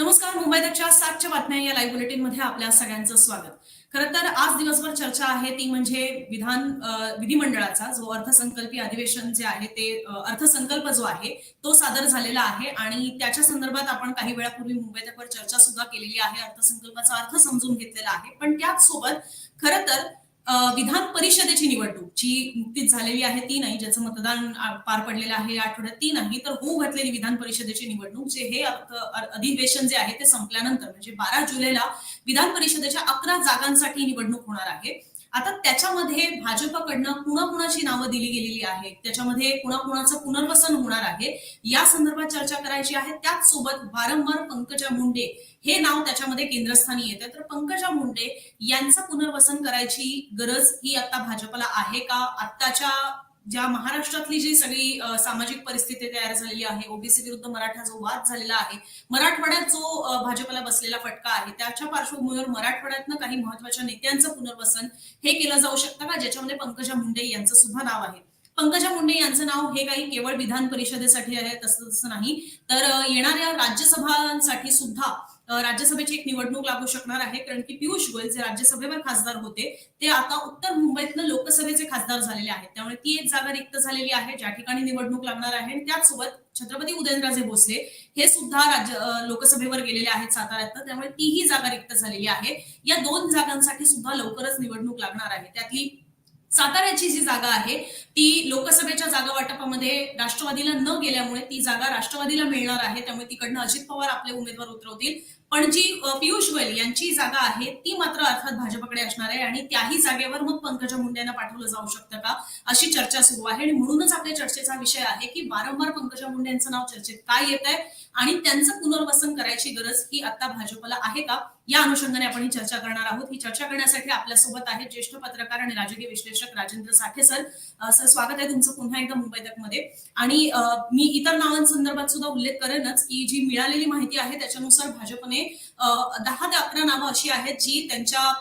नमस्कार मुंबई मुंबईच्या सातच्या बातम्या या लाईव्ह बुलेटिनमध्ये आपल्या सगळ्यांचं स्वागत. खरं तर आज दिवसभर चर्चा आहे ती म्हणजे विधान विधिमंडळाचा जो अर्थसंकल्पीय अधिवेशन जे आहे ते अर्थसंकल्प जो आहे तो सादर झालेला आहे आणि त्याच्या संदर्भात आपण काही वेळापूर्वी मुंबई तकवर चर्चा सुद्धा केलेली आहे अर्थसंकल्पाचा अर्थ समजून घेतलेला आहे. पण त्याच सोबत खरं तर विधान परिषदेची निवडणूक जी नुकतीच झालेली आहे ती नाही ज्याचं मतदान पार पडलेलं आहे या आठवड्यात ती नाही तर होऊ घातलेली विधान परिषदेची निवडणूक जे हे अधिवेशन जे आहे ते संपल्यानंतर म्हणजे बारा जुलैला विधान परिषदेच्या अकरा जागांसाठी निवडणूक होणार आहे. आता त्याच्यामध्ये भाजपकडनं कुणाकुणाची नावं दिली गेलेली आहेत? त्याच्यामध्ये कुणाकुणाचं पुनर्वसन होणार आहे? या संदर्भात चर्चा करायची आहे. त्याच सोबत वारंवार पंकजा मुंडे हे नाव त्याच्यामध्ये केंद्रस्थानी येते तर पंकजा मुंडे यांचं पुनर्वसन करायची गरज ही आता भाजपला आहे का? आत्ताच्या ज्या महाराष्ट्रातली जी सगळी सामाजिक परिस्थिती तयार झालेली आहे ओबीसी विरुद्ध मराठा जो वाद झालेला आहे मराठवाड्यात जो भाजपला बसलेला फटका आहे त्याच्या पार्श्वभूमीवर मराठवाड्यातनं काही महत्त्वाच्या नेत्यांचं पुनर्वसन हे केलं जाऊ शकतं का? ज्याच्यामध्ये पंकजा मुंडे यांचं सुद्धा नाव आहे. पंकजा मुंडे यांचं नाव हे काही केवळ विधान परिषदेसाठी आहे तसं तसं नाही. तर येणाऱ्या राज्यसभांसाठी सुद्धा राज्यसभेची एक निवडणूक लागू शकणार आहे. कारण की पियुष गोयल जे राज्यसभेवर खासदार होते ते आता उत्तर मुंबईतनं लोकसभेचे खासदार झालेले आहेत. त्यामुळे ती एक जागा रिक्त झालेली आहे. ज्या ठिकाणी निवडणूक लागणार आहे आणि त्याचसोबत छत्रपती उदयनराजे भोसले हे सुद्धा राज्य लोकसभेवर गेलेले आहेत साताऱ्यात त्यामुळे तीही जागा रिक्त झालेली आहे. या दोन जागांसाठी सुद्धा लवकरच निवडणूक लागणार आहे. त्यातली साताऱ्याची जी जागा आहे ती लोकसभेच्या जागा वाटपामध्ये राष्ट्रवादीला न गेल्यामुळे ती जागा राष्ट्रवादीला मिळणार आहे. त्यामुळे तिकडनं अजित पवार आपले उमेदवार उतरवतील. पण जी पियुष गोयल यांची जागा आहे ती मात्र अर्थात भाजपकडे असणार आहे आणि त्याही जागेवर मग पंकजा मुंडे यांना पाठवलं जाऊ शकतं का अशी चर्चा सुरू आहे. आणि म्हणूनच आपल्या चर्चेचा विषय आहे की वारंवार पंकजा मुंडे यांचं नाव चर्चेत काय येत आहे आणि त्यांचं पुनर्वसन करायची गरज ही आता भाजपला आहे का? या अनुषंगाने आपण ही चर्चा करणार आहोत. ही चर्चा करण्यासाठी आपल्यासोबत आहेत ज्येष्ठ पत्रकार आणि राजकीय विश्लेषक राजेंद्र साठे सर. सर स्वागत आहे तुमचं पुन्हा एकदा मुंबई मध्ये आणि मी इतर नावांसंदर्भात सुद्धा उल्लेख करेनच की जी मिळालेली माहिती आहे त्याच्यानुसार भाजपने दहा ते अकरा नावं अशी आहेत जी त्यांच्या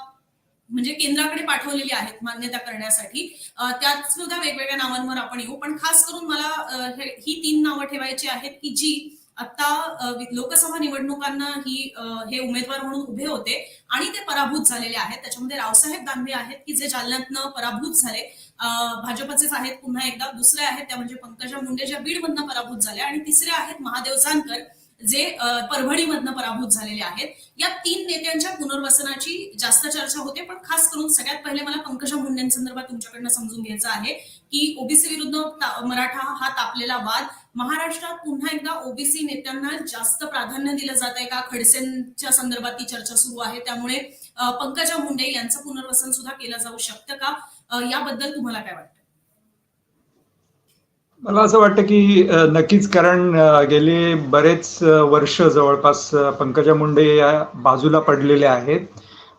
म्हणजे केंद्राकडे पाठवलेली आहेत मान्यता करण्यासाठी. त्यात सुद्धा वेगवेगळ्या नावांवर आपण येऊ. पण खास करून मला ही तीन नावं ठेवायची आहेत की जी आता लोकसभा निवडणुकांना ही हे उमेदवार म्हणून उभे होते आणि ते पराभूत झालेले आहेत. त्याच्यामध्ये रावसाहेब दानवे आहेत की जे जालन्यातनं पराभूत झाले. भाजपचेच आहेत पुन्हा एकदा. दुसरे आहेत त्या म्हणजे पंकजा मुंडे ज्या बीडमधनं पराभूत झाल्या. आणि तिसरे आहेत महादेव जानकर जे परभणीमधनं पराभूत झालेले आहेत या तीन नेत्यांच्या पुनर्वसनाची जास्त चर्चा होते पण खास करून सगळ्यात पहिले मला पंकजा मुंडेंसंदर्भात तुमच्याकडनं समजून घ्यायचं आहे की ओबीसी विरुद्ध मराठा हा तापलेला वाद महाराष्ट्रात पुन्हा एकदा ओबीसी नेत्यांना जास्त प्राधान्य दिलं जात आहे का? खडसेंच्या संदर्भात ती चर्चा सुरू आहे त्यामुळे पंकजा मुंडे यांचं पुनर्वसन सुद्धा केलं जाऊ शकतं का? याबद्दल तुम्हाला काय वाटतं? मला असं वाटतं की नक्कीच कारण गेले बरेच वर्ष जवळपास पंकजा मुंडे या बाजूला पडलेले आहेत.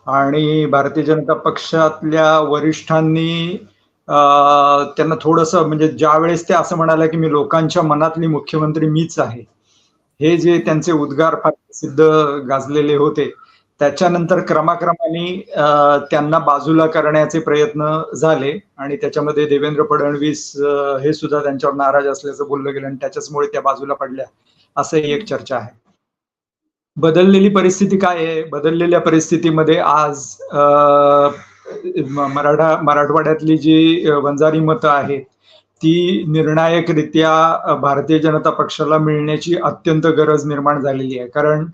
आणि भारतीय जनता पक्षातल्या वरिष्ठांनी त्यांना थोडंसं म्हणजे ज्या वेळेस ते असं म्हणाले की मी लोकांच्या मनातली मुख्यमंत्री मीच आहे हे जे त्यांचे उद्गार फार प्रसिद्ध गाजलेले होते त्याच्यानंतर क्रमाक्रमाने त्यांना बाजूला करण्याचे प्रयत्न झाले आणि त्याच्यामध्ये देवेंद्र फडणवीस हे सुद्धा त्यांच्यावर नाराज असल्याचं बोललं गेलं आणि त्याच्याचमुळे त्या बाजूला पडल्या. असं एक चर्चा आहे. बदललेली परिस्थिती काय आहे? बदललेल्या परिस्थितीमध्ये आज मराठा मराठवाड्यातली जी वंजारी मतं आहेत ती निर्णायकरित्या भारतीय जनता पक्षाला मिळण्याची अत्यंत गरज निर्माण झालेली आहे. कारण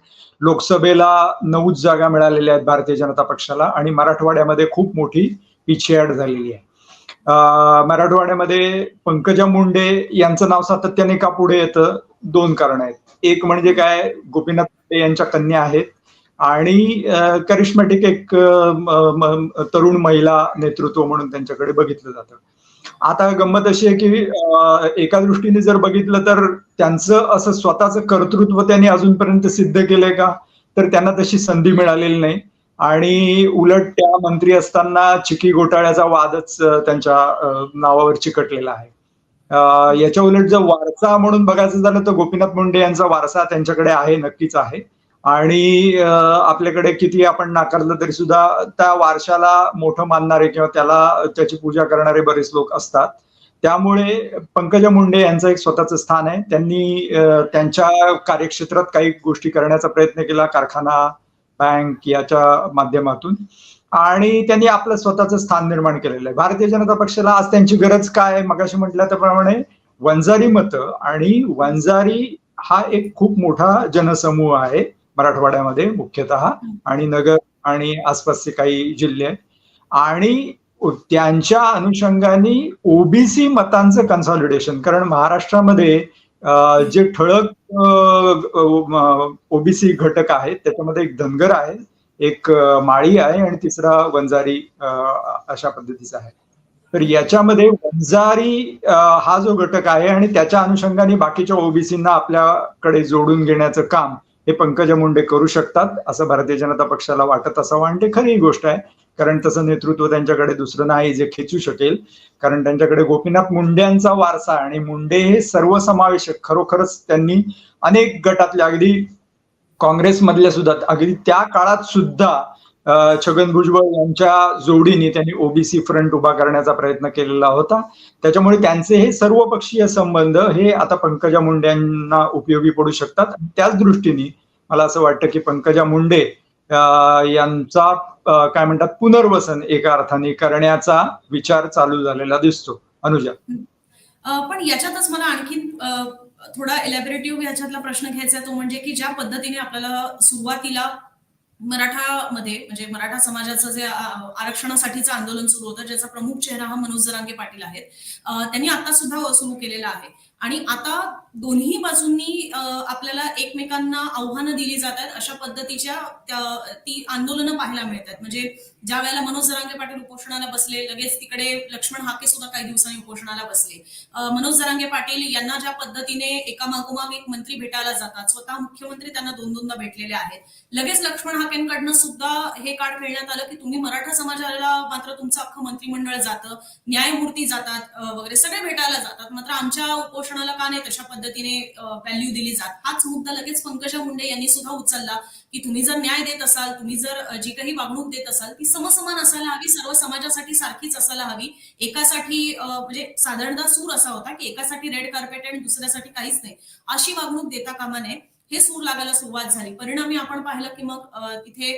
लोकसभेला नऊच जागा मिळालेल्या आहेत भारतीय जनता पक्षाला आणि मराठवाड्यामध्ये खूप मोठी पिछेहाट झालेली आहे. मराठवाड्यामध्ये पंकजा मुंडे यांचं नाव सातत्याने का पुढे येतं? दोन कारण आहेत. एक म्हणजे काय? गोपीनाथ मुंडे यांच्या कन्या आहेत आणि करिश्मॅटिक एक तरुण महिला नेतृत्व म्हणून त्यांच्याकडे बघितलं जातं. आता गंमत अशी आहे की एका दृष्टीने जर बघितलं तर त्यांचं असं स्वतःचं कर्तृत्व त्यांनी अजूनपर्यंत सिद्ध केलंय का? तर त्यांना तशी संधी मिळालेली नाही. आणि उलट त्या मंत्री असताना चिकी घोटाळ्याचा वादच त्यांच्या नावावर चिकटलेला आहे. याच्या उलट जर वारसा म्हणून बघायचं झालं तर गोपीनाथ मुंडे यांचा वारसा त्यांच्याकडे आहे नक्कीच आहे. आणि आपल्याकडे किती आपण नाकारलं तरी सुद्धा त्या वारशाला मोठं मानणारे किंवा त्याला त्याची पूजा करणारे बरेच लोक असतात. त्यामुळे पंकजा मुंडे यांचं एक स्वतःचं स्थान आहे. त्यांनी त्यांच्या कार्यक्षेत्रात काही गोष्टी करण्याचा प्रयत्न केला कारखाना बँक याच्या माध्यमातून. आणि त्यांनी आपलं स्वतःचं स्थान निर्माण केलेलं आहे. भारतीय जनता पक्षाला आज त्यांची गरज काय मगाशी म्हटल्या त्याप्रमाणे वंजारी मतं आणि वंजारी हा एक खूप मोठा जनसमूह आहे. मराठवाड्यामध्ये मुख्यतः आणि नगर आणि आसपासचे काही जिल्हे आहेत. आणि त्यांच्या अनुषंगाने ओबीसी मतांचं कन्सॉलिडेशन कारण महाराष्ट्रामध्ये जे ठळक ओबीसी घटक आहेत त्याच्यामध्ये एक धनगर आहे एक माळी आहे आणि तिसरा वंजारी अशा पद्धतीचा आहे. तर याच्यामध्ये वंजारी हा जो घटक आहे आणि त्याच्या अनुषंगाने बाकीच्या ओबीसींना आपल्याकडे जोडून घेण्याचं काम हे पंकजा मुंडे करू शकतात असं भारतीय जनता पक्षाला वाटत असावं. आणि ते खरी गोष्ट आहे कारण तसं नेतृत्व त्यांच्याकडे दुसरं नाही जे खेचू शकेल. कारण त्यांच्याकडे गोपीनाथ मुंडेंचा वारसा आणि मुंडे हे सर्वसमावेशक. खरोखरच त्यांनी अनेक गटातल्या अगदी काँग्रेसमधल्या सुद्धा अगदी त्या काळात सुद्धा छगन भुजबळ यांच्या जोडीने त्यांनी ओबीसी फ्रंट उभा करण्याचा प्रयत्न केलेला होता. त्याच्यामुळे त्यांचे हे सर्वपक्षीय संबंध हे आता पंकजा मुंडे यांना उपयोगी पडू शकतात. आणि त्याच दृष्टीने मला असं वाटतं की पंकजा मुंडे यांचा काय म्हणतात पुनर्वसन एका अर्थाने करण्याचा विचार चालू झालेला दिसतो. अनुजा. पण याच्यातच मला आणखी थोडा एलॅबरेटिव्ह याच्यातला प्रश्न घ्यायचा तो म्हणजे की ज्या पद्धतीने आपल्याला सुरुवातीला मराठामध्ये म्हणजे मराठा समाजाचं जे आरक्षणासाठीचं आंदोलन सुरू होतं ज्याचा प्रमुख चेहरा हा मनोज जरांगे पाटील आहेत. त्यांनी आता सुद्धा सुरू केलेला आहे. आणि आता दोन्ही बाजूंनी आपल्याला एकमेकांना आव्हानं दिली जात आहेत अशा पद्धतीच्या ती आंदोलनं पाहायला मिळतात. म्हणजे ज्या वेळेला मनोज जरांगे पाटील उपोषणाला बसले लगेच तिकडे लक्ष्मण हाके सुद्धा काही दिवसांनी उपोषणाला बसले. मनोज जरांगे पाटील यांना ज्या पद्धतीने एका मागोमाग एक मंत्री भेटायला जातात स्वतः मुख्यमंत्री त्यांना दोन दोनदा भेटलेले आहेत. लगेच लक्ष्मण हाकेंकडनं सुद्धा हे कार्ड खेळण्यात आलं की तुम्ही मराठा समाजाला मात्र तुमचं अख्खं मंत्रिमंडळ जातं न्यायमूर्ती जातात वगैरे सगळे भेटायला जातात. मात्र आमच्या आरक्षणाला का नाही तशा पद्धतीने व्हॅल्यू दिली जात. हाच मुद्दा लगेच पंकजा मुंडे यांनी सुद्धा उचलला की तुम्ही जर न्याय देत असाल तुम्ही जर जी काही वागणूक देत असाल ती समसमान असायला हवी सर्व समाजासाठी सारखीच असायला हवी. एकासाठी म्हणजे साधारणतः सूर असा होता की एकासाठी रेड कार्पेट आणि दुसऱ्यासाठी काहीच नाही. अशी वागणूक देता कामा नये. हे सूर लागायला सुरुवात झाली. परिणामी आपण पाहिलं की मग तिथे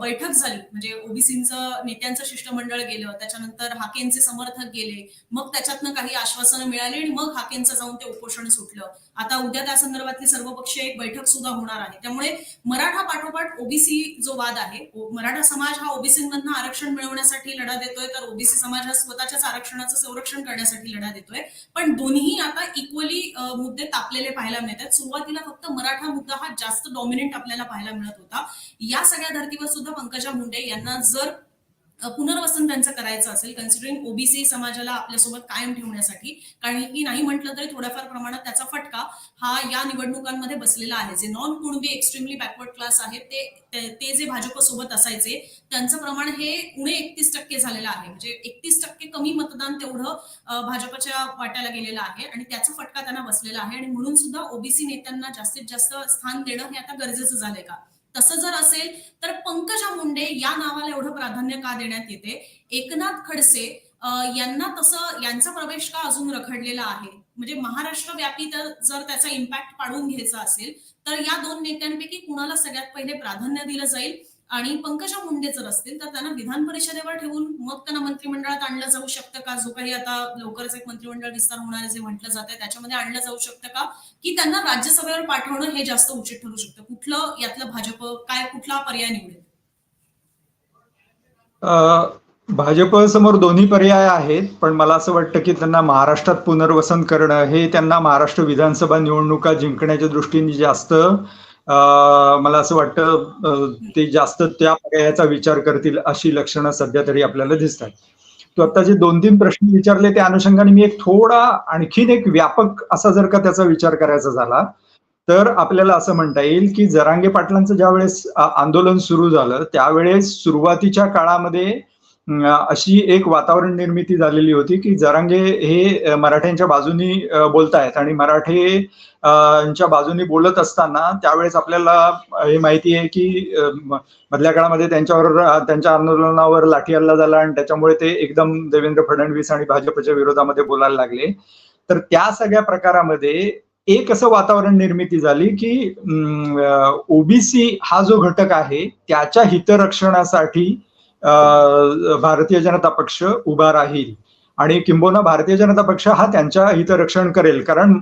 बैठक झाली. म्हणजे ओबीसीचं नेत्यांचं शिष्टमंडळ गेलं. त्याच्यानंतर हाकेंचे समर्थक गेले. मग त्याच्यातनं काही आश्वासनं मिळाली आणि मग हाकेंचं जाऊन ते उपोषण सुटलं. आता उद्या त्या संदर्भातली सर्वपक्षीय एक बैठक सुद्धा होणार आहे. त्यामुळे मराठा पाठोपाठ ओबीसी जो वाद आहे मराठा समाज हा ओबीसीमधनं आरक्षण मिळवण्यासाठी लढा देतोय तर ओबीसी समाज हा स्वतःच्याच आरक्षणाचं संरक्षण करण्यासाठी लढा देतोय. पण दोन्ही आता इक्वली मुद्दे तापलेले पाहायला मिळतात. सुरुवातीला फक्त मराठा मुद्दा हा जास्त डॉमिनंट आपल्याला पाहायला मिळत होता. या सगळ्या धर्तीवर सुद्धा पंकजा मुंडे यांना जर पुनर्वसन त्यांचं करायचं असेल कन्सिडरिंग ओबीसी समाजाला आपल्यासोबत कायम ठेवण्यासाठी. कारण की नाही म्हटलं तरी थोड्याफार प्रमाणात त्याचा फटका हा या निवडणुकांमध्ये बसलेला आहे. जे non Kunbi extremely backward class आहेत ते ते- जे भाजपसोबत असायचे त्यांचं प्रमाण हे उणे एकतीस टक्के झालेलं आहे. म्हणजे एकतीस टक्के कमी मतदान तेवढं भाजपच्या वाट्याला गेलेलं आहे आणि त्याचा फटका त्यांना बसलेला आहे. आणि म्हणून सुद्धा ओबीसी नेत्यांना जास्तीत जास्त स्थान देणं हे आता गरजेचं झालंय का? तसं जर असेल तर पंकजा मुंडे या नावाला एवढं प्राधान्य का देण्यात येते? एकनाथ खडसे यांना तसं यांचा प्रवेश का अजून रखडलेला आहे? म्हणजे महाराष्ट्र व्यापी तर जर त्याचा इम्पॅक्ट पाडून घ्यायचा असेल तर या दोन नेत्यांपैकी कुणाला सगळ्यात पहिले प्राधान्य दिलं जाईल? आणि पंकजा मुंडे जर असतील तर त्यांना विधान परिषदेवर ठेवून मग त्यांना मंत्रिमंडळात आणलं जाऊ शकतं का? जो काही आता लवकरच एक मंत्रिमंडळ विस्तार होणार जे म्हटलं जात आहे त्याच्यामध्ये आणलं जाऊ शकतं का? की त्यांना राज्यसभेवर पाठवणं हे जास्त उचित ठरू शकतं. कुठलं यातलं भाजप काय कुठला पर्याय निवडेल? भाजप समोर दोन्ही पर्याय आहेत पण मला असं वाटतं की त्यांना महाराष्ट्रात पुनर्वसन करणं हे त्यांना महाराष्ट्र विधानसभा निवडणुका जिंकण्याच्या दृष्टीने जास्त मला असं वाटतं ते जास्त त्या पर्यायाचा विचार करतील अशी लक्षणं सध्या तरी आपल्याला दिसत आहेत तू आता जे दोन तीन प्रश्न विचारले त्या अनुषंगाने मी एक थोडा आणखीन एक व्यापक असा जर का त्याचा विचार करायचा झाला तर आपल्याला असं म्हणता येईल की जरांगे पाटलांचं ज्यावेळेस आंदोलन सुरू झालं त्यावेळेस सुरुवातीच्या काळामध्ये अशी एक वातावरण निर्मिती झालेली होती की जरांगे हे मराठ्यांच्या बाजूनी बोलतायत आणि मराठे च्या बाजूनी बोलत असताना त्यावेळेस आपल्याला हे माहिती आहे की मधल्या काळामध्ये त्यांच्यावर त्यांच्या आंदोलनावर लाठी हल्ला झाला आणि त्याच्यामुळे ते एकदम देवेंद्र फडणवीस आणि भाजपच्या विरोधामध्ये बोलायला लागले. तर त्या सगळ्या प्रकारामध्ये एक असं वातावरण निर्मिती झाली की ओबीसी हा जो घटक आहे त्याच्या हितरक्षणासाठी भारतीय जनता पक्ष उभा राहील. आणि किंबोना भारतीय जनता पक्ष हा त्यांच्या हितरक्षण करेल. कारण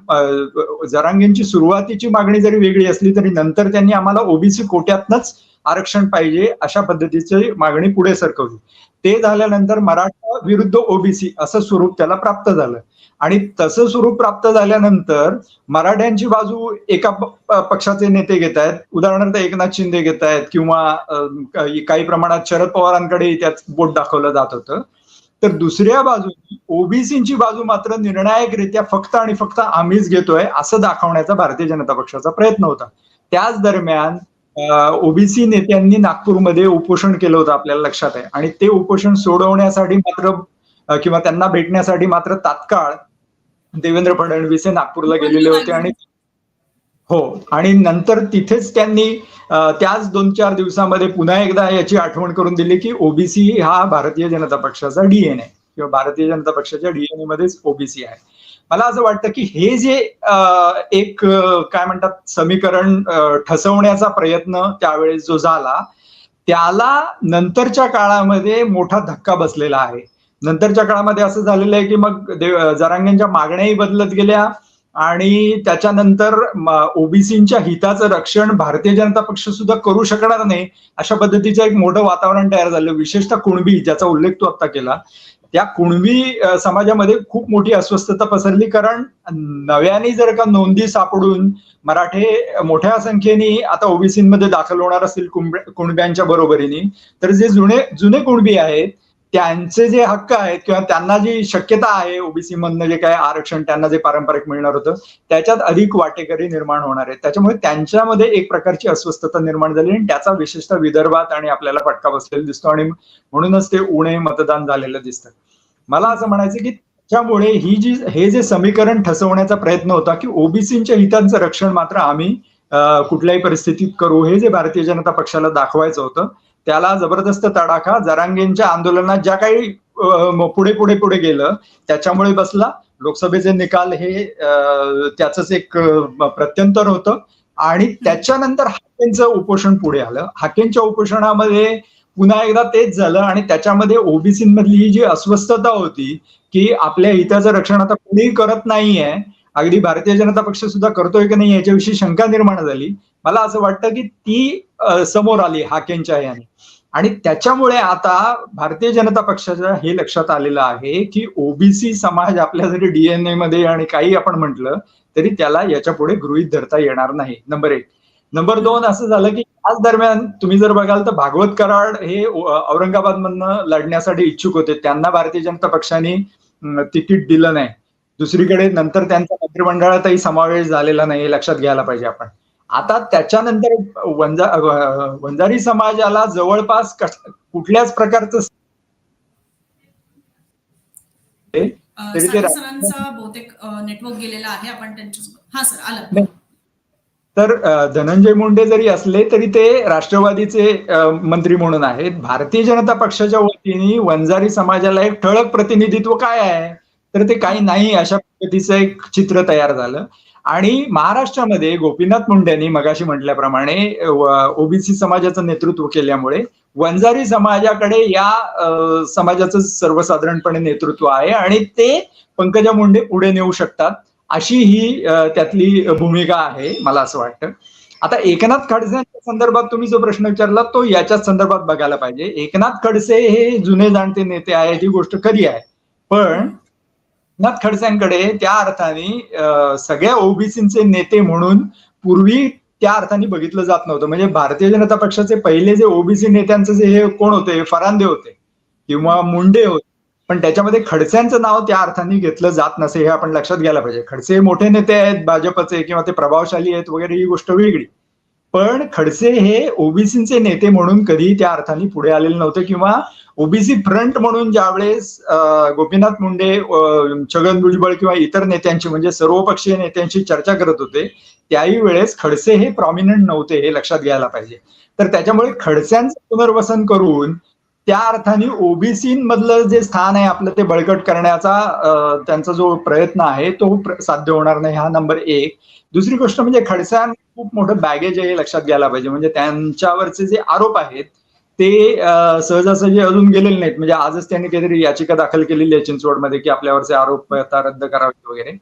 जरांगेंची सुरुवातीची मागणी जरी वेगळी असली तरी नंतर त्यांनी आम्हाला ओबीसी कोट्यातनच आरक्षण पाहिजे अशा पद्धतीची मागणी पुढे सरकवली. ते झाल्यानंतर मराठा विरुद्ध ओबीसी असं स्वरूप त्याला प्राप्त झालं. आणि तसं स्वरूप प्राप्त झाल्यानंतर मराठ्यांची बाजू एका पक्षाचे नेते घेत आहेत. उदाहरणार्थ एकनाथ शिंदे घेत आहेत किंवा काही काही प्रमाणात शरद पवारांकडे त्यात बोट दाखवलं जात होतं. तर दुसऱ्या बाजूने ओबीसीची बाजू मात्र निर्णायकरित्या फक्त आणि फक्त आम्हीच घेतोय असं दाखवण्याचा भारतीय जनता पक्षाचा प्रयत्न होता. त्याच दरम्यान ओबीसी नेत्यांनी नागपूरमध्ये उपोषण केलं होतं आपल्याला लक्षात आहे. आणि ते उपोषण सोडवण्यासाठी मात्र किंवा त्यांना भेटण्यासाठी मात्र तात्काळ देवेंद्र फडणवीस हे नागपूरला गेलेले होते आणि हो आणि नंतर तिथेच त्यांनी त्याच दोन चार दिवसामध्ये पुन्हा एकदा याची आठवण करून दिली की ओबीसी हा भारतीय जनता पक्षाचा डीएनए किंवा भारतीय जनता पक्षाच्या डीएनए मध्येच ओबीसी आहे. मला असं वाटतं की हे जे एक काय म्हणतात समीकरण ठसवण्याचा प्रयत्न त्यावेळेस जो झाला त्याला नंतरच्या काळामध्ये मोठा धक्का बसलेला आहे. नंतरच्या काळामध्ये असं झालेलं आहे की मग देव- जरांगेंच्या मागण्याही बदलत गेल्या आणि त्याच्यानंतर ओबीसीच्या हिताचं रक्षण भारतीय जनता पक्ष सुद्धा करू शकणार नाही अशा पद्धतीचं एक मोठं वातावरण तयार झालं विशेषतः कुणबी ज्याचा उल्लेख तू आता केला. त्या कुणबी समाजामध्ये खूप मोठी अस्वस्थता पसरली. कारण नव्याने जर का नोंदी सापडून मराठे मोठ्या संख्येने आता ओबीसीमध्ये दाखल होणार असतील कुणब्यांच्या बरोबरीने तर जे जुने जुने कुणबी आहेत त्यांचे जे हक्क आहेत किंवा त्यांना जी शक्यता आहे ओबीसी मधनं जे काय आरक्षण त्यांना जे पारंपरिक मिळणार होतं त्याच्यात अधिक वाटेकरी निर्माण होणार आहेत. त्याच्यामुळे त्यांच्यामध्ये एक प्रकारची अस्वस्थता निर्माण झाली आणि त्याचा विशेषतः विदर्भात आणि आपल्याला फटका बसलेला दिसतो आणि म्हणूनच ते उणे मतदान झालेलं दिसतं. मला असं म्हणायचं की त्यामुळे ही जी हे जे समीकरण ठसवण्याचा प्रयत्न होता की ओबीसीच्या हितांचं रक्षण मात्र आम्ही कुठल्याही परिस्थितीत करू हे जे भारतीय जनता पक्षाला दाखवायचं होतं. त्याला जबरदस्त तडाखा जरांगेंच्या आंदोलनात ज्या काही पुढे पुढे पुढे गेलं त्याच्यामुळे बसला. लोकसभेचे निकाल हे त्याच एक प्रत्यंतर होतं. आणि त्याच्यानंतर हाकेंचं उपोषण पुढे आलं. हाकेंच्या उपोषणामध्ये पुन्हा एकदा तेच झालं आणि त्याच्यामध्ये ओबीसी मधली ही जी अस्वस्थता होती की आपल्या हिताचं रक्षण आता कुणीही करत नाहीये अगदी भारतीय जनता पक्ष सुद्धा करतोय की नाही याच्याविषयी शंका निर्माण झाली. मला असं वाटतं की ती समोर आली हाकेंच्या याने. आणि त्याच्यामुळे आता भारतीय जनता पक्षाच्या हे लक्षात आलेलं आहे की ओबीसी समाज आपल्या जरी डीएनए मध्ये आणि काही आपण म्हटलं तरी त्याला याच्यापुढे गृहीत धरता येणार नाही. नंबर एक. नंबर दोन असं झालं की आज दरम्यान तुम्ही जर बघाल तर भागवत कराड हे औरंगाबाद मधनं लढण्यासाठी इच्छुक होते. त्यांना भारतीय जनता पक्षाने तिकीट दिलं नाही. दुसरीकडे नंतर त्यांचा मंत्रिमंडळातही समावेश झालेला नाही लक्षात घ्यायला पाहिजे आपण. आता त्याच्यानंतर वंजा वंजारी समाजाला जवळपास कुठल्याच प्रकारचं तरी हा धनंजय मुंडे जरी असले तरी ते राष्ट्रवादीचे मंत्री म्हणून आहेत. भारतीय जनता पक्षाच्या वतीने वंजारी समाजाला एक ठळक प्रतिनिधित्व काय आहे? तर ते काही नाही अशा पद्धतीचं एक चित्र तयार झालं. आणि महाराष्ट्रामध्ये गोपीनाथ मुंडेंनी मगाशी म्हटल्याप्रमाणे ओबीसी समाजाचं नेतृत्व केल्यामुळे वंजारी समाजाकडे या समाजाचं सर्वसाधारणपणे नेतृत्व आहे आणि ते पंकजा मुंडे पुढे नेऊ शकतात अशी ही त्यातली भूमिका आहे मला असं वाटतं. आता एकनाथ खडसेंच्या संदर्भात तुम्ही जो प्रश्न विचारला तो याच्याच संदर्भात बघायला पाहिजे. एकनाथ खडसे हे जुने जाणते नेते आहेत ही गोष्ट खरी आहे. पण एकनाथ खडसेंकडे त्या अर्थाने सगळ्या ओबीसीचे नेते म्हणून पूर्वी त्या अर्थाने बघितलं जात नव्हतं. म्हणजे भारतीय जनता पक्षाचे पहिले जे ओबीसी नेत्यांचे जे हे कोण होते? फरांदे होते किंवा मुंडे होते. पण त्याच्यामध्ये खडसेंचं नाव त्या अर्थाने घेतलं जात नसे हे आपण लक्षात घ्यायला पाहिजे. खडसे मोठे नेते आहेत भाजपचे किंवा ते प्रभावशाली आहेत वगैरे ही गोष्ट वेगळी. पण खडसे हे ओबीसीचे नेते म्हणून कधी त्या अर्थाने पुढे आलेले नव्हते किंवा ओबीसी फ्रंट म्हणून ज्यावेळेस गोपीनाथ मुंडे छगन भुजबळ किंवा इतर नेत्यांची म्हणजे सर्वपक्षीय नेत्यांशी चर्चा करत होते त्याही वेळेस खडसे हे प्रॉमिनंट नव्हते हे लक्षात घ्यायला पाहिजे. तर त्याच्यामुळे खडस्यांचं पुनर्वसन करून त्या अर्थाने ओबीसी मधलं जे स्थान आहे आपलं ते बळकट करण्याचा त्यांचा जो प्रयत्न आहे तो साध्य होणार नाही हा नंबर एक. दुसरी गोष्ट म्हणजे खडस्यां खूप मोठं बॅगेज आहे हे लक्षात घ्यायला पाहिजे. म्हणजे त्यांच्यावरचे जे आरोप आहेत ते सहजासहजी अजून गेलेले नाहीत. म्हणजे आजच त्यांनी काहीतरी याचिका दाखल केलेली आहे चिंचवडमध्ये की आपल्यावरचे आरोप आता रद्द करावे वगैरे.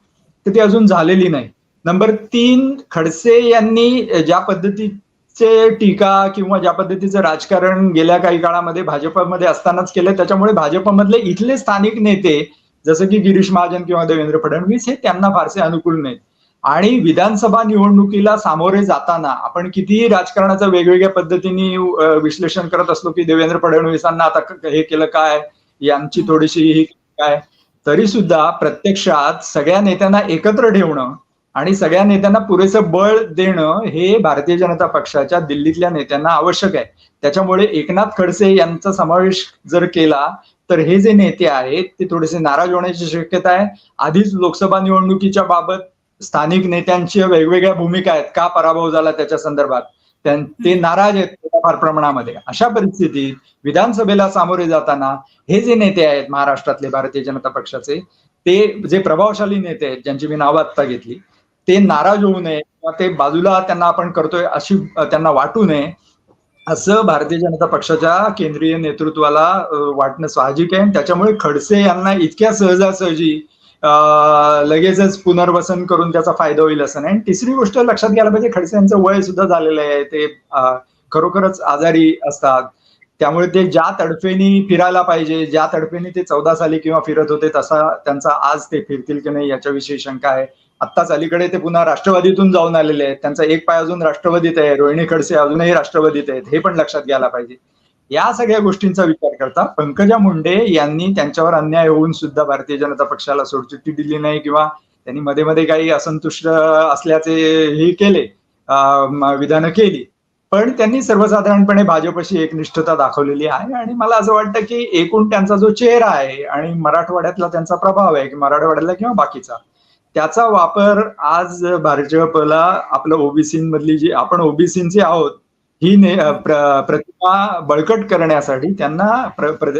तर ती अजून झालेली नाही. नंबर तीन खडसे यांनी ज्या पद्धतीचे टीका किंवा ज्या पद्धतीचं राजकारण गेल्या काही काळामध्ये भाजपमध्ये असतानाच केलं त्याच्यामुळे भाजपमधले इथले स्थानिक नेते जसं की गिरीश महाजन किंवा देवेंद्र फडणवीस हे त्यांना फारसे अनुकूल नाहीत. आणि विधानसभा निवडणुकीला सामोरे जाताना आपण कितीही राजकारणाचं वेगवेगळ्या पद्धतीने विश्लेषण करत असलो की देवेंद्र फडणवीसांना आता हे केलं काय? यांची थोडीशी ही काय? तरी सुद्धा प्रत्यक्षात सगळ्या नेत्यांना एकत्र ठेवणं आणि सगळ्या नेत्यांना पुरेसं बळ देणं हे भारतीय जनता पक्षाच्या दिल्लीतल्या नेत्यांना आवश्यक आहे. त्याच्यामुळे एकनाथ खडसे यांचा समावेश जर केला तर हे जे नेते आहेत ते थोडेसे नाराज होण्याची शक्यता आहे. आधीच लोकसभा निवडणुकीच्या बाबत स्थानिक नेत्यांच्या वेगवेगळ्या भूमिका आहेत. का पराभव झाला त्याच्या संदर्भात? ते नाराज आहेत थोड्याफार प्रमाणामध्ये. अशा परिस्थितीत विधानसभेला सामोरे जाताना हे जे नेते आहेत महाराष्ट्रातले भारतीय जनता पक्षाचे ते जे प्रभावशाली नेते आहेत ज्यांची मी नावं आत्ता घेतली ते नाराज होऊ नये किंवा ते बाजूला त्यांना आपण करतोय अशी त्यांना वाटू नये असं भारतीय जनता पक्षाच्या केंद्रीय नेतृत्वाला वाटणं साहजिक आहे. त्याच्यामुळे खडसे यांना इतक्या सहजासहजी लगेचच पुनर्वसन करून त्याचा फायदा होईल असं नाही. तिसरी गोष्ट लक्षात घ्यायला पाहिजे खडसे यांचं वय सुद्धा झालेलं आहे. ते खरोखरच आजारी असतात. त्यामुळे ते ज्या तडफेनी फिरायला पाहिजे ज्या तडफेनी ते चौदा साली किंवा फिरत होते तसा त्यांचा आज ते फिरतील की नाही याच्याविषयी शंका आहे. आत्ताच अलीकडे ते पुन्हा राष्ट्रवादीतून जाऊन आलेले आहेत. त्यांचा एक पाय अजून राष्ट्रवादीत आहे. रोहिणी खडसे अजूनही राष्ट्रवादीत आहेत. हे पण लक्षात घ्यायला पाहिजे. या सगळ्या गोष्टींचा विचार करता. पंकजा मुंडे यांनी त्यांच्यावर अन्याय होऊन सुद्धा भारतीय जनता पक्षाला सोडचिठ्ठी दिली नाही किंवा त्यांनी मध्ये मध्ये काही असंतुष्ट असल्याचे हे केले विधानं केली. पण त्यांनी सर्वसाधारणपणे भाजपशी एकनिष्ठता दाखवलेली आहे आणि मला असं वाटतं की एकूण त्यांचा जो चेहरा आहे आणि मराठवाड्यातला त्यांचा प्रभाव आहे की मराठवाड्यातला किंवा बाकीचा त्याचा वापर आज भाजपला आपलं ओबीसीमधली जी आपण ओबीसींचे आहोत ही ने प्रतिमा बळकट करण्यासाठी त्यांना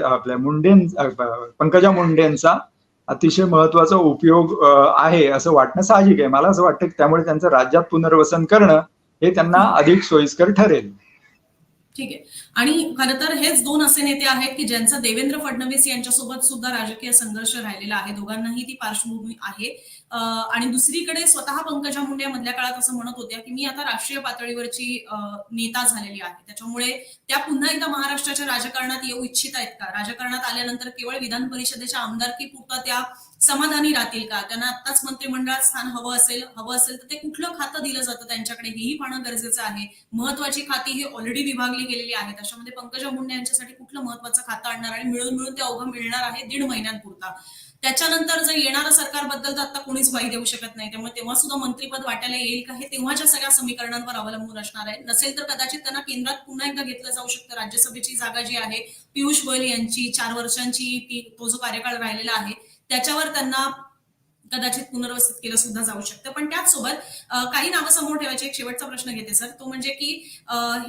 आपल्या मुंडे पंकजा मुंडेंचा अतिशय महत्त्वाचा उपयोग आहे असं वाटणं साहजिक आहे. मला असं वाटतं की त्यामुळे त्यांचं राज्यात पुनर्वसन करणं हे त्यांना अधिक सोयीस्कर ठरेल. ठीक आहे. आणि खरं तर हेच दोन असे नेते आहेत की ज्यांचा देवेंद्र फडणवीस यांच्यासोबत सुद्धा राजकीय संघर्ष राहिलेला आहे. दोघांनाही ती पार्श्वभूमी आहे. आणि दुसरीकडे स्वतः पंकजा मुंडे या मधल्या काळात असं म्हणत होत्या की मी आता राष्ट्रीय पातळीवरची नेता झालेली आहे. त्याच्यामुळे त्या पुन्हा एकदा महाराष्ट्राच्या राजकारणात येऊ इच्छित आहेत का? राजकारणात आल्यानंतर केवळ विधान परिषदेच्या आमदारकी पुरता त्या समाधानी राहतील का? त्यांना आत्ताच मंत्रिमंडळात स्थान हवं असेल हवं असेल तर ते कुठलं खातं दिलं जातं त्यांच्याकडे हेही पाहणं गरजेचं आहे. महत्वाची खाती ही ऑलरेडी विभागली गेलेली आहेत. अशामध्ये पंकजा मुंडे यांच्यासाठी कुठलं महत्वाचं खातं आणणार आणि मिळून मिळून ते अवघं मिळणार आहे दीड महिन्यांपुरता. त्याच्यानंतर जर येणारं सरकारबद्दल तर आता कोणीच ग्वाही देऊ शकत नाही. त्यामुळे तेव्हा सुद्धा मंत्रीपद वाटायला येईल का हे तेव्हाच्या सगळ्या समीकरणांवर अवलंबून असणार आहे. नसेल तर कदाचित त्यांना केंद्रात पुन्हा एकदा घेतलं जाऊ शकतं. राज्यसभेची जागा जी आहे पियुष गोयल यांची चार वर्षांची ती तो जो कार्यकाळ राहिलेला आहे त्याच्यावर त्यांना कदाचित पुनर्वसित केलं सुद्धा जाऊ शकतं. पण त्याचसोबत काही नावं समोर ठेवायचे एक शेवटचा प्रश्न घेते सर. तो म्हणजे की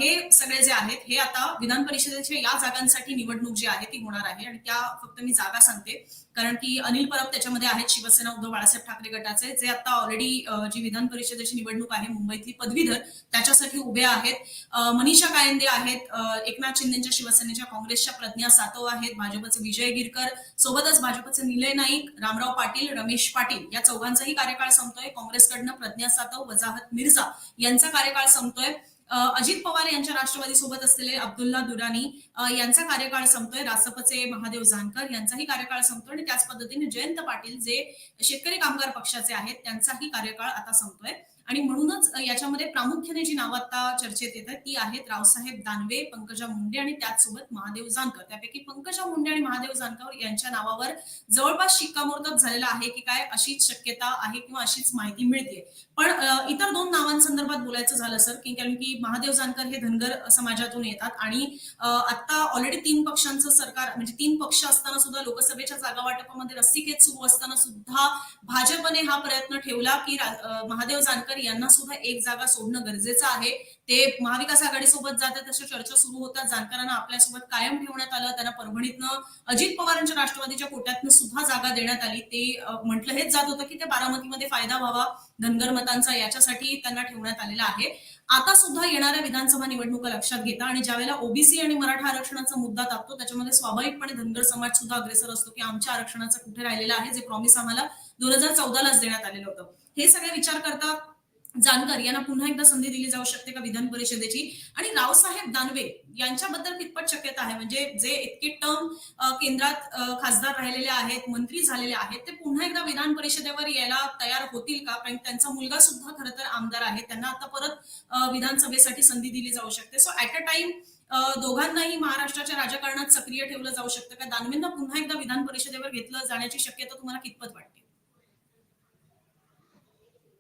हे सगळे जे आहेत हे आता विधान परिषदेच्या या जागांसाठी निवडणूक जी आहे ती होणार आहे. आणि त्या फक्त मी जागा सांगते. कारण की अनिल परब त्याच्यामध्ये आहेत शिवसेना उद्धव बाळासाहेब ठाकरे गटाचे जे आता ऑलरेडी जी विधान परिषदेची निवडणूक आहे मुंबईतली पदवीधर त्याच्यासाठी उभे आहेत. मनीषा कायंदे आहेत एकनाथ शिंदेच्या शिवसेनेच्या काँग्रेसच्या प्रज्ञा सातव आहेत भाजपचे विजय गिरकर सोबतच भाजपचे निलय नाईक रामराव पाटील रमेश पाटील या चौघांचाही कार्यकाळ संपतोय. काँग्रेसकडनं प्रज्ञा सातव वजाहत मिर्झा यांचा कार्यकाळ संपतोय. अजित पवार यांच्या राष्ट्रवादी सोबत असलेले अब्दुल्ला दुरानी यांचा कार्यकाळ संपतोय. रासपचे महादेव जानकर यांचाही कार्यकाळ संपतोय आणि त्याच पद्धतीने जयंत पाटील जे शेतकरी कामगार पक्षाचे आहेत त्यांचाही कार्यकाळ आता संपतोय. आणि म्हणूनच याच्यामध्ये प्रामुख्याने जी नावं आता चर्चेत येतात ती आहेत रावसाहेब दानवे पंकजा मुंडे आणि त्याचसोबत महादेव जानकर. त्यापैकी पंकजा मुंडे आणि महादेव जानकर यांच्या नावावर जवळपास शिक्कामोर्तब झालेला आहे की काय अशीच शक्यता आहे किंवा अशीच माहिती मिळते पण इतर दोन नावांसंदर्भात बोलायचं झालं सर की कारण की महादेव जानकर हे धनगर समाजातून येतात आणि आता ऑलरेडी तीन पक्षांचं सरकार म्हणजे तीन पक्ष असताना सुद्धा लोकसभेच्या जागा वाटपामध्ये रस्सीखेच सुरू असताना सुद्धा भाजपने हा प्रयत्न ठेवला की महादेव जानकर यांना सुद्धा एक जागा सोडणं गरजेचं आहे. ते महाविकास आघाडीसोबत जातात तशा चर्चा सुरू होतात. जानकरांना आपल्यासोबत कायम ठेवण्यात आलं. त्यांना परभणीतनं अजित पवारांच्या राष्ट्रवादीच्या कोट्यातनं सुद्धा जागा देण्यात आली. ते म्हटलं हेच जात होतं की ते बारामतीमध्ये फायदा व्हावा. धनगर मतांचा याच्यासाठी त्यांना ठेवण्यात आलेला आहे. आता सुद्धा येणाऱ्या विधानसभा निवडणुका लक्षात घेता आणि ज्यावेळेला ओबीसी आणि मराठा आरक्षणाचा मुद्दा तापतो त्याच्यामध्ये स्वाभाविकपणे धनगर समाज सुद्धा अग्रेसर असतो की आमच्या आरक्षणाचं कुठे राहिलेलं आहे जे प्रॉमिस आम्हाला दोन हजार चौदालाच देण्यात आलेलं होतं. हे सगळे विचार करता जानकर यांना पुन्हा एकदा संधी दिली जाऊ शकते का विधान परिषदेची? आणि रावसाहेब दानवे यांच्याबद्दल कितपत शक्यता आहे? म्हणजे जे इतके टर्म केंद्रात खासदार राहिलेले आहेत मंत्री झालेले आहेत ते पुन्हा एकदा विधान परिषदेवर यायला तयार होतील का? कारण त्यांचा मुलगा सुद्धा खरं तर आमदार आहे. त्यांना आता परत विधानसभेसाठी संधी दिली जाऊ शकते. सो ऍट अ टाइम दोघांनाही महाराष्ट्राच्या राजकारणात सक्रिय ठेवलं जाऊ शकतं का? दानवेंना पुन्हा एकदा विधान परिषदेवर घेतलं जाण्याची शक्यता तुम्हाला कितपत वाटते?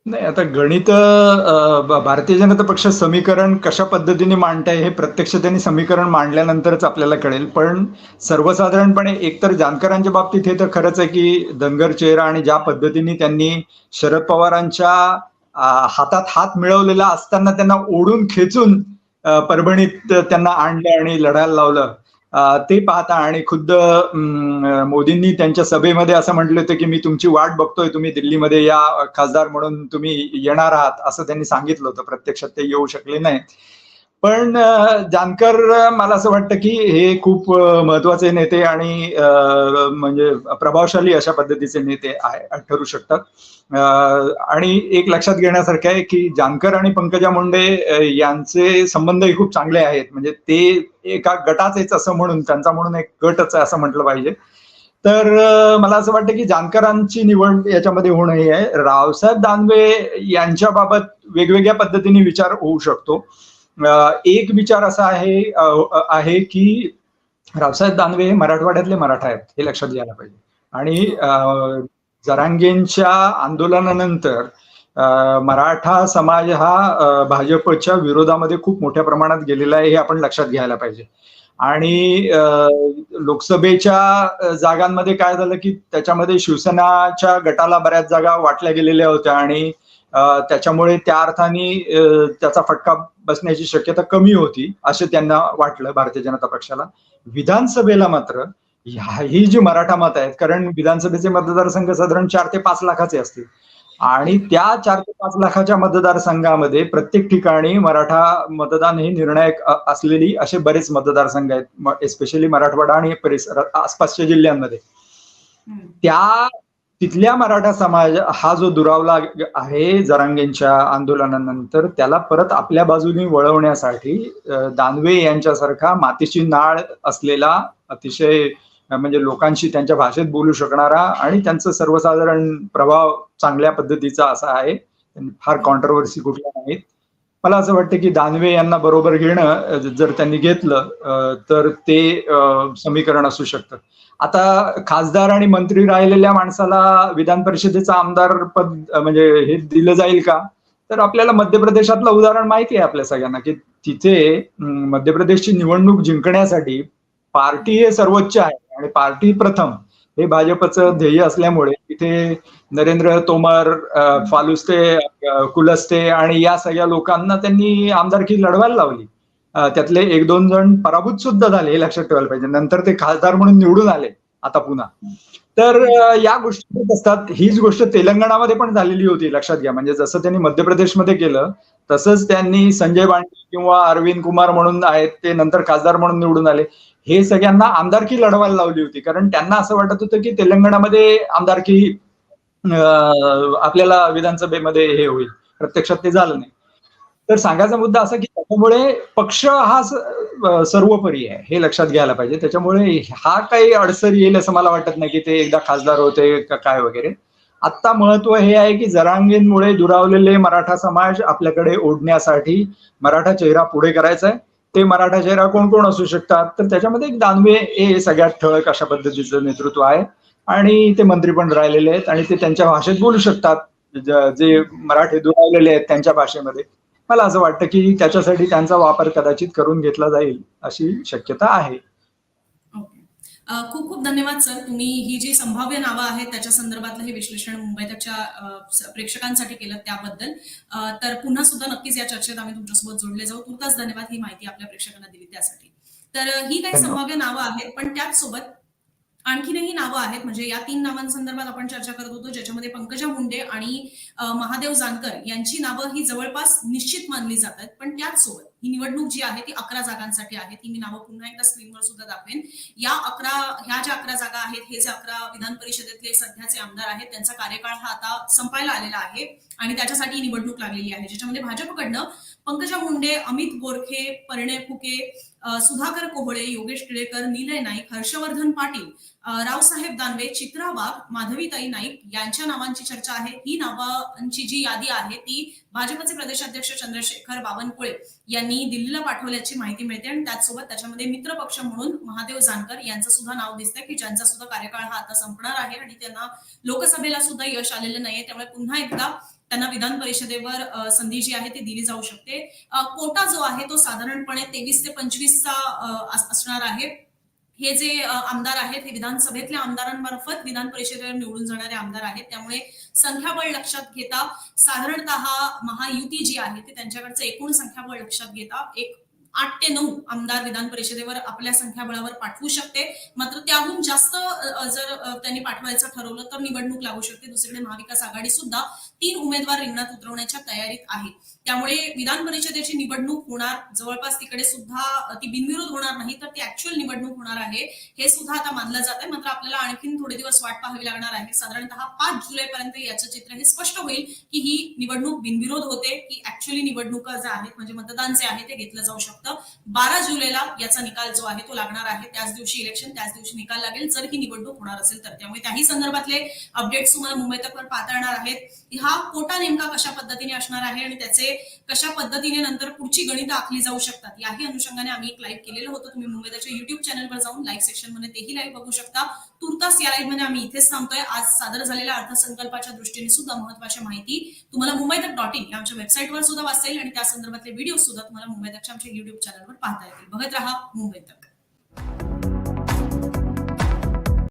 नाही आता गणित भारतीय जनता पक्ष समीकरण कशा पद्धतीने मांडताय हे प्रत्यक्ष त्यांनी समीकरण मांडल्यानंतरच आपल्याला कळेल. पण सर्वसाधारणपणे एकतर जानकरांच्या बाबतीत हे तर खरंच आहे की दंगर चेहरा आणि ज्या पद्धतीने त्यांनी शरद पवारांच्या हातात हात मिळवलेला असताना त्यांना ओढून खेचून परभणीत त्यांना आणलं आणि लढायला लावलं ते पाहता आणि खुद्द मोदींनी त्यांच्या सभेमध्ये असं म्हटलं होतं की मी तुमची वाट बघतोय तुम्ही दिल्लीमध्ये या खासदार म्हणून तुम्ही येणार आहात असं त्यांनी सांगितलं होतं. प्रत्यक्षात ते येऊ शकले नाही पण जानकर मला असं वाटतं की हे खूप महत्त्वाचे नेते आणि म्हणजे प्रभावशाली अशा पद्धतीचे नेते आहे ठरू शकतात. आणि एक लक्षात घेण्यासारखं आहे की जानकर आणि पंकजा मुंडे यांचे संबंधही खूप चांगले आहेत. म्हणजे ते एका गटाचेच असं म्हणून त्यांचा म्हणून एक गटच आहे असं म्हटलं पाहिजे. तर मला असं वाटतं की जानकरांची निवड याच्यामध्ये होणं हे आहे. रावसाहेब दानवे यांच्याबाबत वेगवेगळ्या पद्धतीने विचार होऊ शकतो. एक विचार असा आहे आहे की रावसाहेब दानवे हे मराठवाड्यातले मराठा आहेत हे लक्षात घ्यायला पाहिजे. आणि जरांगेंच्या आंदोलनानंतर मराठा समाज हा भाजपच्या विरोधामध्ये खूप मोठ्या प्रमाणात गेलेला आहे हे आपण लक्षात घ्यायला पाहिजे. आणि लोकसभेच्या जागांमध्ये काय झालं की त्याच्यामध्ये शिवसेनाच्या गटाला बऱ्याच जागा वाटल्या गेलेल्या होत्या आणि त्याच्यामुळे त्या अर्थाने त्याचा फटका बसण्याची शक्यता कमी होती असे त्यांना वाटलं भारतीय जनता पक्षाला. विधानसभेला मात्र ह्या- ही जी मराठा मत आहेत कारण विधानसभेचे मतदारसंघ साधारण चार ते पाच लाखाचे असतील. आणि त्या चार ते पाच लाखाच्या मतदारसंघामध्ये प्रत्येक ठिकाणी मराठा मतदान हे निर्णायक असलेली असे बरेच मतदारसंघ आहेत एस्पेशली मराठवाडा आणि परिसर आसपासच्या जिल्ह्यांमध्ये. त्या तिथल्या मराठा समाज हा जो दुरावला आहे जरांगेंच्या आंदोलनानंतर त्याला परत आपल्या बाजूने वळवण्यासाठी दानवे यांच्यासारखा मातीची नाळ असलेला अतिशय म्हणजे लोकांशी त्यांच्या भाषेत बोलू शकणारा आणि त्यांचं सर्वसाधारण प्रभाव चांगल्या पद्धतीचा असा आहे. फार कॉन्ट्रोवर्सी कुठल्या नाहीत. मला असं वाटतं की दानवे यांना बरोबर घेणं जर त्यांनी घेतलं तर ते समीकरण असू शकतं. आता खासदार आणि मंत्री राहिलेल्या माणसाला विधान परिषदेचं आमदार पद म्हणजे हे दिलं जाईल का? तर आपल्याला मध्य प्रदेशातलं उदाहरण माहिती आहे आपल्या सगळ्यांना की तिथे मध्य प्रदेशची निवडणूक जिंकण्यासाठी पार्टी हे सर्वोच्च आहे आणि पार्टी प्रथम हे भाजपचं ध्येय असल्यामुळे तिथे नरेंद्र तोमर फालुस्ते कुलस्ते आणि या सगळ्या लोकांना त्यांनी आमदारकी लढवायला लावली. त्यातले एक दोन जण पराभूत सुद्धा झाले हे लक्षात ठेवायला पाहिजे. नंतर ते खासदार म्हणून निवडून आले आता पुन्हा. तर या गोष्टी होत असतात. हीच गोष्ट तेलंगणामध्ये पण झालेली होती लक्षात घ्या. म्हणजे जसं त्यांनी मध्य प्रदेशमध्ये केलं तसंच त्यांनी संजय बांडे किंवा अरविंद कुमार म्हणून आहेत ते नंतर खासदार म्हणून निवडून आले. हे सगळ्यांना आमदारकी लढवायला लावली होती. कारण त्यांना असं वाटत होतं की तेलंगणामध्ये आमदारकी आपल्याला विधानसभेमध्ये हे होईल. प्रत्यक्षात ते झालं नाही. तर सांगायचा मुद्दा असा की त्याच्यामुळे पक्ष हा सर्वोपरी आहे हे लक्षात घ्यायला पाहिजे. त्याच्यामुळे हा काही अडसर येईल असं मला वाटत नाही की ते एकदा खासदार होते का काय वगैरे. आत्ता महत्त्व हे आहे की जरांगींमुळे दुरावलेले मराठा समाज आपल्याकडे ओढण्यासाठी मराठा चेहरा पुढे करायचा आहे ते मराठा चेहरा कोण कोण असू शकतात? तर त्याच्यामध्ये एक दानवे हे सगळ्यात ठळक अशा पद्धतीचं नेतृत्व आहे. आणि ते मंत्री पण राहिलेले आहेत आणि ते त्यांच्या भाषेत बोलू शकतात. जे मराठी दुरावलेले आहेत त्यांच्या भाषेमध्ये. मला असं वाटतं की त्याच्यासाठी त्यांचा वापर कदाचित करून घेतला जाईल अशी शक्यता आहे. खूप खूप धन्यवाद सर. तुम्ही ही जी संभाव्य नावं आहेत त्याच्या संदर्भातलं हे विश्लेषण मुंबईतच्या प्रेक्षकांसाठी केलं त्याबद्दल. तर पुन्हा सुद्धा नक्कीच या चर्चेत आम्ही तुमच्यासोबत जोडले जाऊ. तुर्तास धन्यवाद ही माहिती आपल्या प्रेक्षकांना दिली त्यासाठी. तर ही काही. संभाव्य नावं आहेत पण त्याच सोबत आणखीनही नावं आहेत. म्हणजे या तीन नावांसंदर्भात आपण चर्चा करत होतो ज्याच्यामध्ये पंकजा मुंडे आणि महादेव जानकर यांची नावं ही जवळपास निश्चित मानली जातात. पण त्याच सोबत ही निवडणूक जी आहे ती अकरा जागांसाठी आहे. ती मी नावं पुन्हा एकदा स्क्रीनवर सुद्धा दाखवेन. या अकरा ह्या ज्या अकरा जागा आहेत हे जे अकरा विधान परिषदेतले सध्याचे आमदार आहेत त्यांचा कार्यकाळ हा आता संपायला आलेला आहे आणि त्याच्यासाठी ही निवडणूक लागलेली आहे. ज्याच्यामध्ये भाजपकडनं पंकजा मुंडे अमित बोरखे परिणय फुके सुधाकर कोहळे योगेश टिळेकर निलय नाईक हर्षवर्धन पाटील रावसाहेब दानवे चित्रा वाघ माधवीताई नाईक यांच्या नावांची चर्चा आहे. ही नावांची जी यादी आहे ती भाजपचे प्रदेशाध्यक्ष चंद्रशेखर बावनकुळे यांनी दिल्लीला पाठवल्याची माहिती मिळते आणि त्याचसोबत त्याच्यामध्ये मित्र पक्ष म्हणून महादेव जानकर यांचं सुद्धा नाव दिसतंय की ज्यांचा सुद्धा कार्यकाळ हा आता संपणार आहे आणि त्यांना लोकसभेला सुद्धा यश आलेलं नाहीये. त्यामुळे पुन्हा एकदा त्यांना विधान परिषदेवर संधी जी आहे ती दिली जाऊ शकते. कोटा जो आहे तो साधारणपणे तेवीस ते पंचवीसचा असणार आहे. हे जे आमदार आहेत हे विधानसभेतल्या आमदारांमार्फत विधान परिषदेवर निवडून जाणारे आमदार आहेत. त्यामुळे संख्याबळ लक्षात घेता साधारणतः महायुती जी आहे ते त्यांच्याकडचं एकूण संख्याबळ लक्षात घेता एक आठ ते नऊ आमदार विधान परिषदेवर आपल्या संख्याबळावर पाठवू शकते. मात्र त्याहून जास्त जर त्यांनी पाठवायचं ठरवलं तर निवडणूक लागू शकते. दुसरीकडे महाविकास आघाडी सुद्धा तीन उमेदवार रिंगणात उतरवण्याच्या तयारीत आहे. त्यामुळे विधान परिषदेची निवडणूक होणार जवळपास तिकडे सुद्धा ती बिनविरोध होणार नाही तर ती ऍक्च्युअल निवडणूक होणार आहे. हे सुद्धा आता मानलं जात आहे मात्र आपल्याला आणखीन थोडे दिवस वाट पाहावी लागणार आहे. साधारणतः पाच जुलैपर्यंत याचं चित्र हे स्पष्ट होईल की ही निवडणूक बिनविरोध होते की ऍक्च्युअली निवडणुका ज्या आहेत म्हणजे मतदान जे आहे ते घेतलं जाऊ शकतं. बारा जुलैला याचा निकाल जो आहे तो लागणार आहे. त्याच दिवशी इलेक्शन त्याच दिवशी निकाल लागेल. जर ही निवडणूक होणार असेल तर. त्यामुळे त्याही संदर्भातले अपडेट्स तुम्हाला मुंबई तकवर पाहता येणार आहेत. हा कोटा नेमका कशा पद्धतीने असणार आहे आणि त्याचे कशा पद्धतीने नंतर पुढची गणितं आखली जाऊ शकतात याही अनुषंगाने आम्ही एक लाईव्ह केलेलं होतं. तुम्ही मुंबईच्या युट्यूब चॅनलवर जाऊन लाईव्ह सेक्शनमध्ये तेही लाईव्ह बघू शकता. तुर्तास या लाईव्हमध्ये आम्ही इथेच थांबतोय. आज सादर झालेल्या अर्थसंकल्पाच्या दृष्टीने सुद्धा महत्वाची माहिती तुम्हाला मुंबई तक डॉट इन या आमच्या वेबसाईटवर सुद्धा वाचेल आणि त्या संदर्भातले व्हिडिओ सुद्धा तुम्हाला मुंबई तकच्या आमच्या युट्यूब चॅनलवर पाहता येतील. बघत राहा मुंबई तक